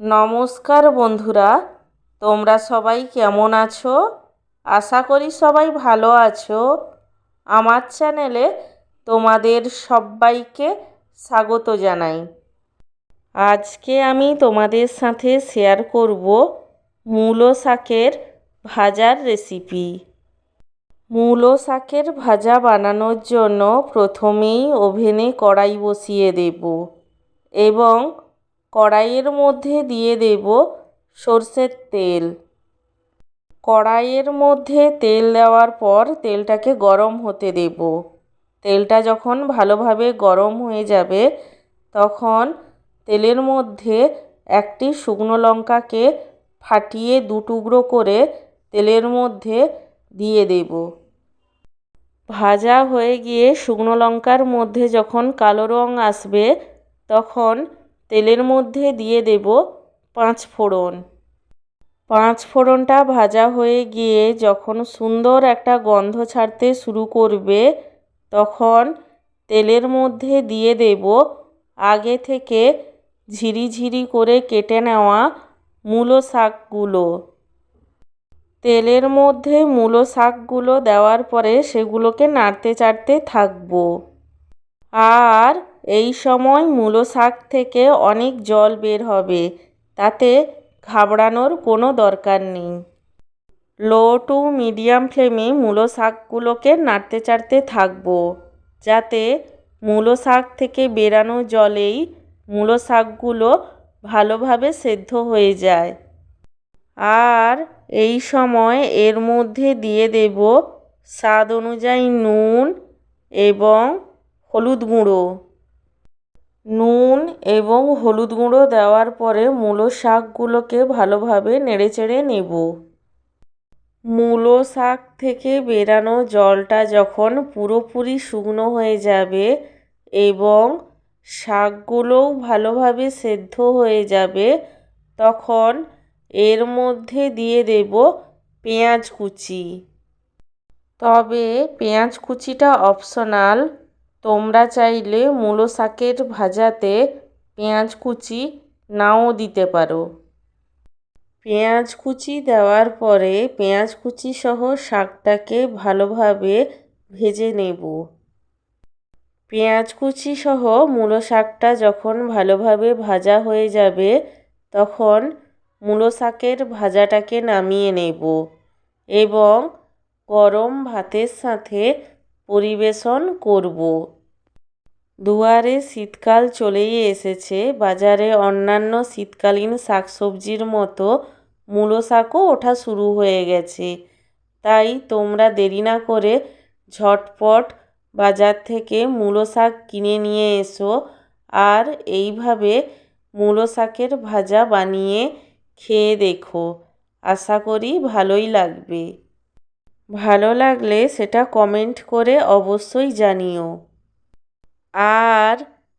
নমস্কার বন্ধুরা, তোমরা সবাই কেমন আছো? আশা করি সবাই ভালো আছো। আমার চ্যানেলে তোমাদের সবাইকে স্বাগত জানাই। আজকে আমি তোমাদের সাথে শেয়ার করব মূলো শাকের ভাজার রেসিপি মূলো শাকের ভাজা বানানোর জন্য প্রথমেই ওভেনে কড়াই বসিয়ে দেব এবং কড়াইয়ের মধ্যে দিয়ে দেব সর্ষের তেল। কড়াইয়ের মধ্যে তেল দেওয়ার পর তেলটাকে গরম হতে দেব। তেলটা যখন ভালোভাবে গরম হয়ে যাবে, তখন তেলের মধ্যে একটি শুকনো লঙ্কাকে ফাটিয়ে দু টুকরো করে তেলের মধ্যে দিয়ে দেব। ভাজা হয়ে গিয়ে শুকনো লঙ্কার মধ্যে যখন কালো রঙ আসবে, তখন তেলের মধ্যে দিয়ে দেব পাঁচ ফোড়ন। পাঁচ ফোড়নটা ভাজা হয়ে গিয়ে যখন সুন্দর একটা গন্ধ ছাড়তে শুরু করবে, তখন তেলের মধ্যে দিয়ে দেব আগে থেকে ঝিরিঝিরি করে কেটে নেওয়া মূলো শাকগুলো। তেলের মধ্যে মূলো শাকগুলো দেওয়ার পরে সেগুলোকে নাড়তে চাড়তে থাকব। আর এই সময় মূলো শাক থেকে অনেক জল বের হবে, তাতে ঘাবড়ানোর কোনো দরকার নেই। লো টু মিডিয়াম ফ্লেমে মূলো শাকগুলোকে নাড়তে চাড়তে থাকব, যাতে মূলো শাক থেকে বেরানো জলেই মূলো শাকগুলো ভালোভাবে সেদ্ধ হয়ে যায়। আর এই সময় এর মধ্যে দিয়ে দেব স্বাদ অনুযায়ী নুন এবং হলুদ গুঁড়ো। নুন এবং হলুদ গুঁড়ো দেওয়ার পরে মূলো শাকগুলোকে ভালোভাবে নেড়েচেড়ে নেব। মূলো শাক থেকে বেরানো জলটা যখন পুরোপুরি শুকনো হয়ে যাবে এবং শাকগুলোও ভালোভাবে সেদ্ধ হয়ে যাবে, তখন এর মধ্যে দিয়ে দেব পেঁয়াজ কুচি। তবে পেঁয়াজ কুচিটা অপশনাল তোমরা চাইলে মূলো শাকের ভাজাতে পেঁয়াজ কুচি নাও দিতে পারো। পেঁয়াজ কুচি দেওয়ার পরে পেঁয়াজ কুচি সহ শাকটাকে ভালোভাবে ভেজে নেব। পেঁয়াজ কুচি সহ মূলো শাকটা যখন ভালোভাবে ভাজা হয়ে যাবে, তখন মূলো শাকের ভাজাটাকে নামিয়ে নেব এবং গরম ভাতের সাথে পরিবেশন করব। দুয়ারে শীতকাল চলেই এসেছে। বাজারে অন্যান্য শীতকালীন শাকসবজির মতো মূলো শাকও ওঠা শুরু হয়ে গেছে। তাই তোমরা দেরি না করে ঝটপট বাজার থেকে মূলো শাক কিনে নিয়ে এসো আর এইভাবে মূলো শাকের ভাজা বানিয়ে খেয়ে দেখো। আশা করি ভালোই লাগবে। ভালো লাগলে সেটা কমেন্ট করে অবশ্যই জানিও। আর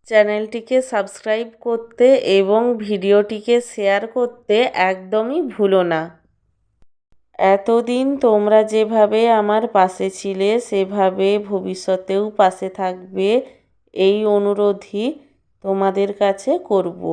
চ্যানেলটিকে সাবস্ক্রাইব করতে এবং ভিডিওটিকে শেয়ার করতে একদমই ভুলো না। এতদিন তোমরা যেভাবে আমার পাশে ছিলে, সেভাবে ভবিষ্যতেও পাশে থাকবে, এই অনুরোধই তোমাদের কাছে করব।